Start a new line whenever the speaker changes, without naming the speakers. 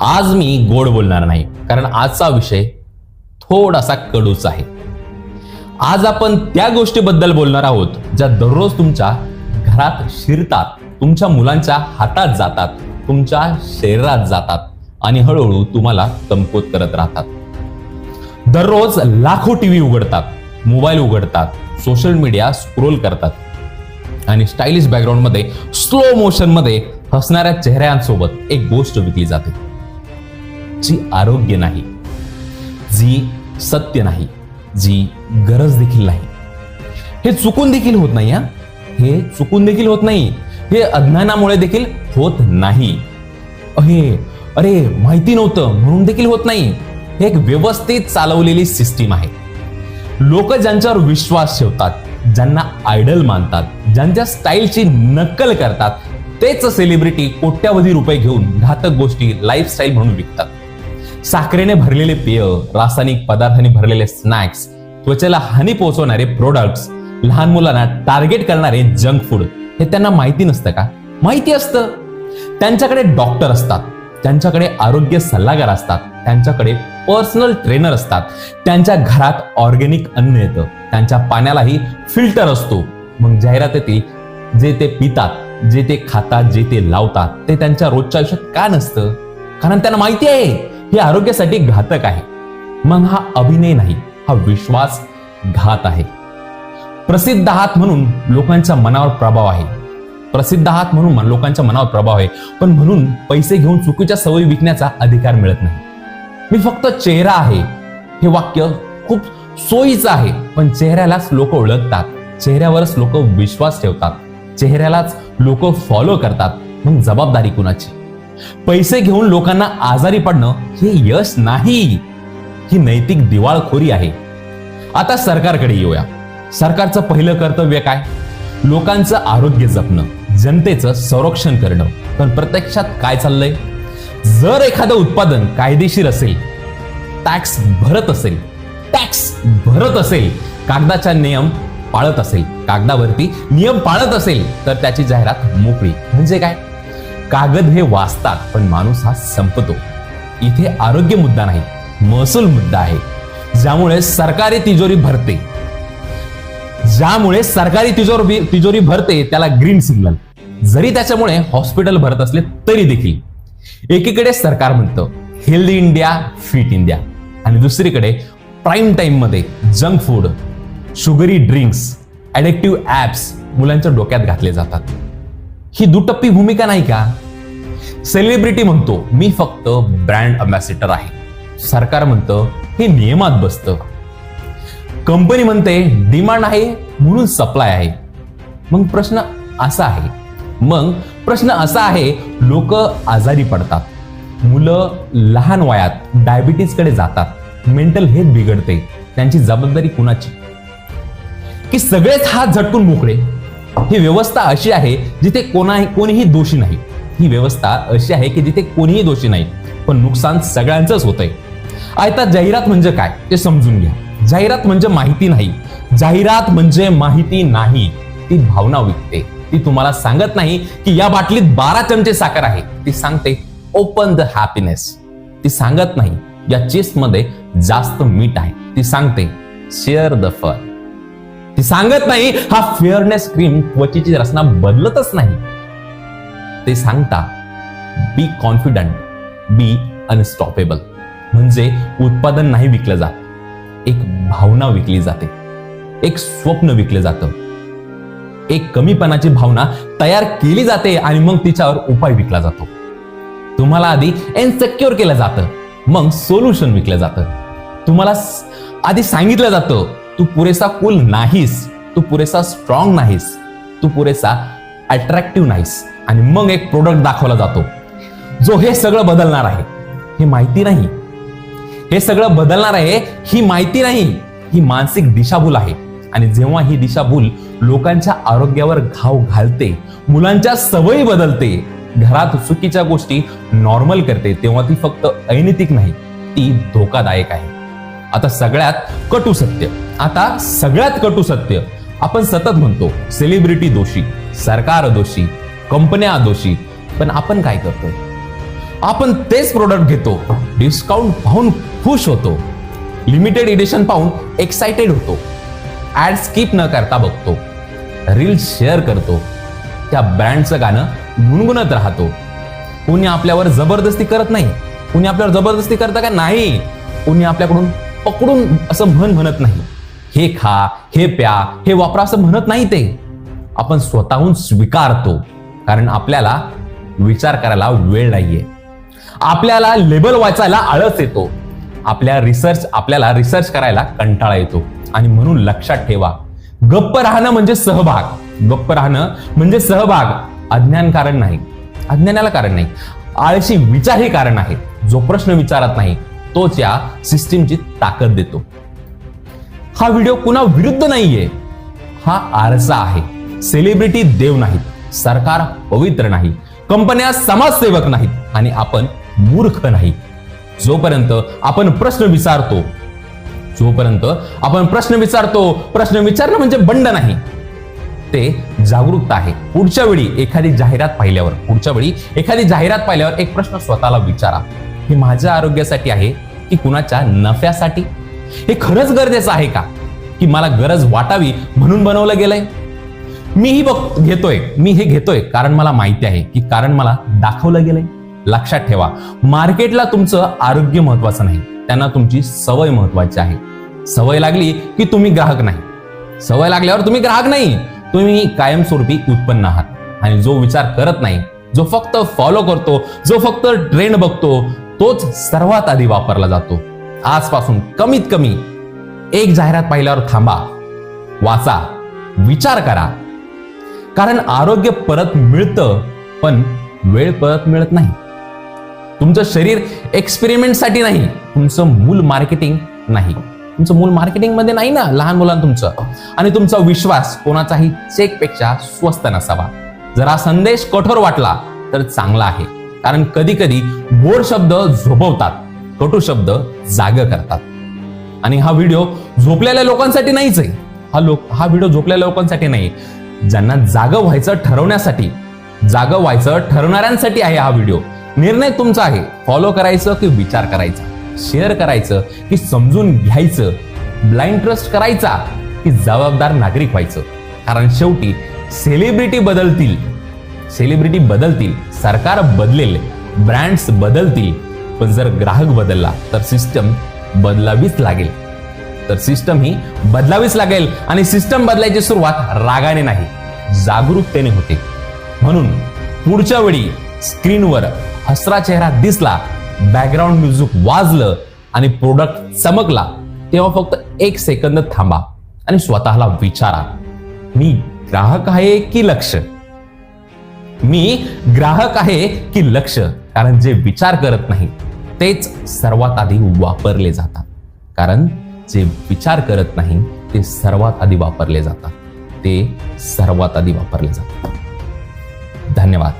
आज मी गोड बोलणार नाही कारण आजचा विषय थोडासा कडूच आहे. आज आपण त्या गोष्टीबद्दल बोलणार आहोत ज्या दररोज तुमच्या घरात शिरतात तुमच्या मुलांच्या हातात जातात तुमच्या शरीरात जातात आणि हळूहळू तुम्हाला कमकुवत करत राहतात. दररोज लाखो टीव्ही उघडतात मोबाईल उघडतात सोशल मीडिया स्क्रोल करतात आणि स्टायलिश बॅकग्राऊंडमध्ये स्लो मोशनमध्ये हसणाऱ्या चेहऱ्यांसोबत एक गोष्ट विकली जाते. जी आरोग्य नाही जी सत्य नाही जी गरज देखील नाही. हे चुकून देखील होत नाही हा? हे चुकून देखील होत नाही. हे अज्ञानामुळे देखील होत नाही. अहे अरे माहिती नव्हतं म्हणून देखील होत नाही. हे एक व्यवस्थित चालवलेली सिस्टीम आहे. लोक ज्यांच्यावर विश्वास ठेवतात ज्यांना आयडल मानतात ज्यांच्या स्टाईलची नक्कल करतात तेच सेलिब्रिटी कोट्यावधी रुपये घेऊन घातक गोष्टी लाईफस्टाईल म्हणून विकतात. साखरेने भरलेले पेय रासायनिक पदार्थांनी भरलेले स्नॅक्स त्वचेला हानी पोहोचवणारे प्रोडक्ट्स लहान मुलांना टार्गेट करणारे जंक फूड हे त्यांना माहिती नसतं का? माहिती असतं. त्यांच्याकडे डॉक्टर असतात. त्यांच्याकडे आरोग्य सल्लागार असतात. त्यांच्याकडे पर्सनल ट्रेनर असतात. त्यांच्या घरात ऑर्गेनिक अन्न येतं. त्यांच्या पाण्यालाही फिल्टर असतो. मग जाहिरातीतील जे ते पितात जे ते खातात जे ते लावतात ते त्यांच्या रोजच्या आयुष्यात का नसतं? कारण त्यांना माहिती आहे. हे आरोग्यासाठी घातक आहे. मग हा अभिनय नाही हा विश्वास घात आहे. प्रसिद्ध आहात म्हणून लोकांच्या मनावर प्रभाव आहे. प्रसिद्ध आहात म्हणून लोकांच्या मनावर प्रभाव आहे. पण म्हणून पैसे घेऊन चुकीच्या सवयी विकण्याचा अधिकार मिळत नाही. मी फक्त चेहरा आहे. हे वाक्य खूप सोयीचं आहे. पण चेहऱ्यालाच लोक ओळखतात. चेहऱ्यावरच लोक विश्वास ठेवतात. चेहऱ्यालाच लोक फॉलो करतात. मग जबाबदारी कुणाची? पैसे घेऊन लोकांना आजारी पडणं हे यश नाही. ही नैतिक दिवाळखोरी आहे. आता सरकारकडे येऊया. सरकारचं पहिलं कर्तव्य काय? लोकांचं आरोग्य जपणं जनतेचं संरक्षण करणं. पण प्रत्यक्षात काय चाललंय? जर एखादं उत्पादन कायदेशीर असेल टॅक्स भरत असेल टॅक्स भरत असेल कागदाचा नियम पाळत असेल कागदावरती नियम पाळत असेल तर त्याची जाहिरात मोकळी. म्हणजे काय? कागद हे वाचतात पण माणूस हा संपतो. इथे आरोग्य मुद्दा नाही महसूल मुद्दा आहे. ज्यामुळे सरकारी तिजोरी भरते. ज्यामुळे सरकारी तिजोरी तिजोरी भरते त्याला ग्रीन सिग्नल जरी त्याच्यामुळे हॉस्पिटल भरत असले तरी देखील. एकीकडे सरकार म्हणतं हेल्दी इंडिया फिट इंडिया आणि दुसरीकडे प्राईम टाईममध्ये junk food sugary drinks addictive apps मुलांच्या डोक्यात घातले जातात. ही दुटप्पी भूमिका नाही का? सेलिब्रिटी म्हणतो मी फक्त ब्रँड अम्बॅसिडर आहे. सरकार म्हणतं हे नियमात बसतं. कंपनी म्हणते डिमांड आहे म्हणून सप्लाय आहे. मग प्रश्न असा आहे. मग प्रश्न असा आहे लोक आजारी पडतात. मुलं लहान वयात डायबिटीजकडे जातात. मेंटल हेल्थ बिघडते. त्यांची जबाबदारी कुणाची? की सगळेच हात झटकून मोकळे. ही व्यवस्था अशी आहे जिथे कोणाही कोणीही दोषी नाही. ही व्यवस्था अशी आहे की जिथे कोणीही दोषी नाही. पण नुकसान सगळ्यांचंच होतंय. आता जाहिरात म्हणजे काय? ते समजून घ्या. जाहिरात म्हणजे माहिती नाही. जाहिरात म्हणजे माहिती नाही. ती भावना विकते. ती तुम्हाला सांगत नाही की या बाटलीत बारा चमचे साखर आहे. ती सांगते ओपन द हॅपीनेस ती सांगत नाही या चेस्टमध्ये जास्त मीठ आहे. ती सांगते शेअर द फर ती सांगत नाही. हा फेअरनेस क्रीम त्वचेची रचना बदलतच नाही. ते सांगता बी कॉन्फिडंट बी अनस्टॉपेबल म्हणजे उत्पादन नाही विकलं जात. एक भावना विकली जाते. एक स्वप्न विकलं जातं. एक कमीपणाची भावना तयार केली जाते आणि मग तिच्यावर उपाय विकला जातो. तुम्हाला आधी एनसेक्युअर केलं जातं. मग सोल्युशन विकलं जातं. तुम्हाला आधी सांगितलं जातं तू पुरेसा कूल नाहीस. तू पुरेसा स्ट्रॉंग नाहीस. तू पुरेसा अट्रॅक्टिव्ह नाहीस. आणि मग एक प्रोडक्ट दाखवला जातो. जो हे सगळं बदलणार आहे. हे माहिती नाही. हे सगळं बदलणार आहे ही माहिती नाही. ही मानसिक दिशाभूल आहे. आणि जेव्हा ही दिशाभूल लोकांच्या आरोग्यावर घाव घालते मुलांच्या सवयी बदलते घरात चुकीच्या गोष्टी नॉर्मल करते तेव्हा ती फक्त अनैतिक नाही ती धोकादायक आहे. आता सगळ्यात कटू सत्य. आता सगळ्यात कटू सत्य. आपण सतत म्हणतो सेलिब्रिटी दोषी सरकार दोषी कंपन्या दोषी. पण आपण काय करतो? आपण तेच प्रोडक्ट घेतो डिस्काउंट पाहून खुश होतो. लिमिटेड एडिशन पाहून एक्साइटेड होतो. ऍड स्किप न करता बघतो. रील शेअर करतो. त्या ब्रँडचं गाणं गुणगुणत राहतो. कोणी आपल्यावर जबरदस्ती करत नाही. कोणी आपल्यावर जबरदस्ती करतं का नाही? कोणी आपल्याकडून पकडून असं म्हण म्हणत नाही. हे खा हे प्या हे वापरा असं म्हणत नाही ते. आपण स्वतःहून स्वीकारतो. कारण आपल्याला विचार करायला वेळ नाहीये. आपल्याला लेबल वाचायला आळस येतो. आपल्या रिसर्च आपल्याला रिसर्च करायला कंटाळा येतो. आणि म्हणून लक्षात ठेवा. गप्प राहणं म्हणजे सहभाग. गप्प राहणं म्हणजे सहभाग. अज्ञान कारण नाही. अज्ञानाला कारण नाही. आळशी विचार हे कारण आहे. जो प्रश्न विचारत नाही तोच या सिस्टीमची ताकद देतो. हा व्हिडिओ कुणा विरुद्ध नाहीये हा आरसा आहे. सेलिब्रिटी देव नाहीत सरकार पवित्र नाही कंपन्या समाजसेवक नाहीत आणि आपण मूर्ख नाही. जोपर्यंत आपण प्रश्न विचारतो जोपर्यंत आपण प्रश्न विचारतो प्रश्न विचारणं म्हणजे बंड नाही. ते जागरूकता आहे. पुढच्या वेळी एखादी जाहिरात पाहिल्यावर पुढच्या वेळी एखादी जाहिरात पाहिल्यावर एक प्रश्न स्वतःला विचारा. हे माझ्या आरोग्यासाठी आहे की कुणाच्या नफ्यासाठी? हे खरंच गरजेचं आहे का? की मला गरज वाटावी म्हणून बनवलं गेलंय? मीही बघ घेतोय मी हे घेतोय कारण मला माहिती आहे की कारण मला दाखवलं गेलंय. लक्षात ठेवा मार्केटला तुमचं आरोग्य महत्वाचं नाही त्यांना तुमची सवय महत्वाची आहे. सवय लागली की तुम्ही ग्राहक नाही. सवय लागल्यावर तुम्ही ग्राहक नाही. तुम्ही कायमस्वरूपी उत्पन्न आहात. आणि जो विचार करत नाही जो फक्त फॉलो करतो जो फक्त ट्रेंड बघतो तोच सर्वात आधी वापरला जातो. आजपासून कमीत कमी एक जाहिरात पाहिल्यावर थांबा वाचा विचार करा. कारण आरोग्य परत मिळतं पण वेळ परत मिळत नाही. तुमचं शरीर एक्सपेरिमेंटसाठी नाही तुमचं मूल मार्केटिंग नाही. तुमचं मूल मार्केटिंगमध्ये नाही ना लहान मुलांना तुमचं. आणि तुमचा विश्वास कोणाचाही चेकपेक्षा स्वस्त नसावा. जरा संदेश कठोर वाटला तर चांगला आहे. कारण कधी कधी बोर शब्द झोपवतात कटू शब्द जाग करतात. आणि हा व्हिडिओ झोपलेल्या लोकांसाठी नाहीच आहे. हा लोक हा व्हिडिओ झोपलेल्या लोकांसाठी नाही. ज्यांना जाग व्हायचं ठरवण्यासाठी जाग व्हायचं ठरवणाऱ्यांसाठी आहे हा व्हिडिओ. निर्णय तुमचा आहे. फॉलो करायचं की विचार करायचा? शेअर करायचं की समजून घ्यायचं? ब्लाइंड ट्रस्ट करायचा की जबाबदार नागरिक व्हायचं? कारण शेवटी सेलिब्रिटी बदलतील. सेलिब्रिटी बदलतील. सरकार बदलेल ब्रँड्स बदलतील. पण जर ग्राहक बदलला तर सिस्टम बदलावीच लागेल. तर सिस्टम ही बदलावीच लागेल आणि सिस्टम बदलायची सुरुवात रागाने नाही जागरूकतेने होते. म्हणून पुढच्या वेळी स्क्रीनवर हसरा चेहरा दिसला बॅकग्राऊंड म्युझिक वाजलं आणि प्रोडक्ट चमकला तेव्हा फक्त एक सेकंद थांबा आणि स्वतःला विचारा मी ग्राहक आहे की लक्ष? मी ग्राहक आहे की लक्ष? कारण जे विचार करत नाही तेच सर्वात आधी वापरले जातात. कारण जे विचार करत नाही ते सर्वात आधी वापरले जातात. ते सर्वात आधी वापरले जातात. धन्यवाद.